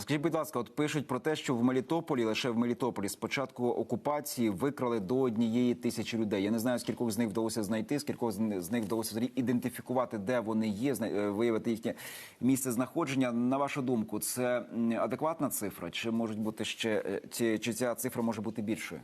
Скажіть, будь ласка, от пишуть про те, що в Мелітополі, лише в Мелітополі, з початку окупації викрали до однієї тисячі людей. Я не знаю, скількох з них вдалося знайти, скількох з них вдалося ідентифікувати, де вони є, е, виявити їхнє місце знаходження. На вашу думку, це адекватна цифра? Чи можуть бути ще е, чи, чи ця цифра може бути більшою?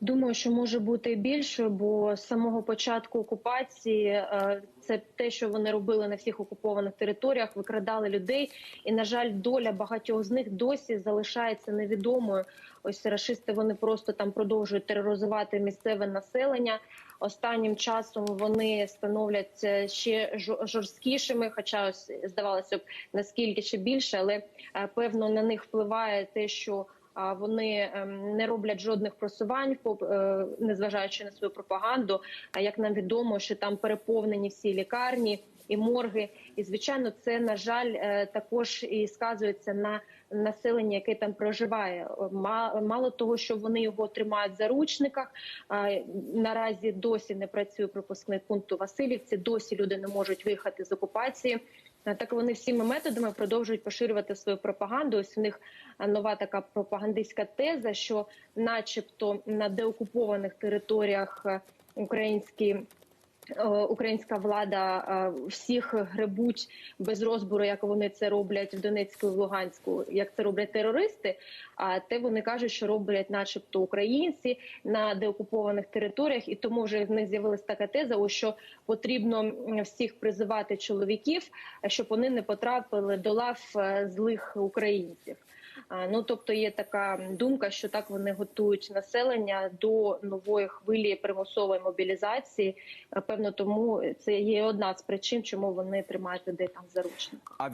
Думаю, що може бути більше, бо з самого початку окупації е, це те, що вони робили на всіх окупованих територіях, викрадали людей. І на жаль, доля багатьох з них досі залишається невідомою. Ось рашисти вони просто там продовжують тероризувати місцеве населення. Останнім часом вони становляться ще жорсткішими, хоча ось здавалося б наскільки ще більше, але е, певно на них впливає те, що вони ем, не роблять жодних просувань, е, незважаючи на свою пропаганду. А як нам відомо, що там переповнені всі лікарні і морги, і звичайно, це на жаль е, також і сказується на населення, яке там проживає. Ма- Мало того, що вони його тримають в заручниках. Наразі досі не працює пропускний пункт у Васильівці. Досі люди не можуть виїхати з окупації. Так вони всіми методами продовжують поширювати свою пропаганду. Ось у них нова така пропагандистська теза, що, начебто, на деокупованих територіях е, українські. Е, Українська влада е, всіх гребуть без розбору, як вони це роблять в Донецьку і в Луганську, як це роблять терористи. А те вони кажуть, що роблять, начебто, українці на деокупованих територіях, і тому вже в них з'явилася така теза, ось що потрібно всіх призивати чоловіків, щоб вони не потрапили до лав е, злих українців. Ну тобто є така думка, що так вони готують населення до нової хвилі примусової мобілізації. Певно, тому це є одна з причин, чому вони тримають людей там в заручниках.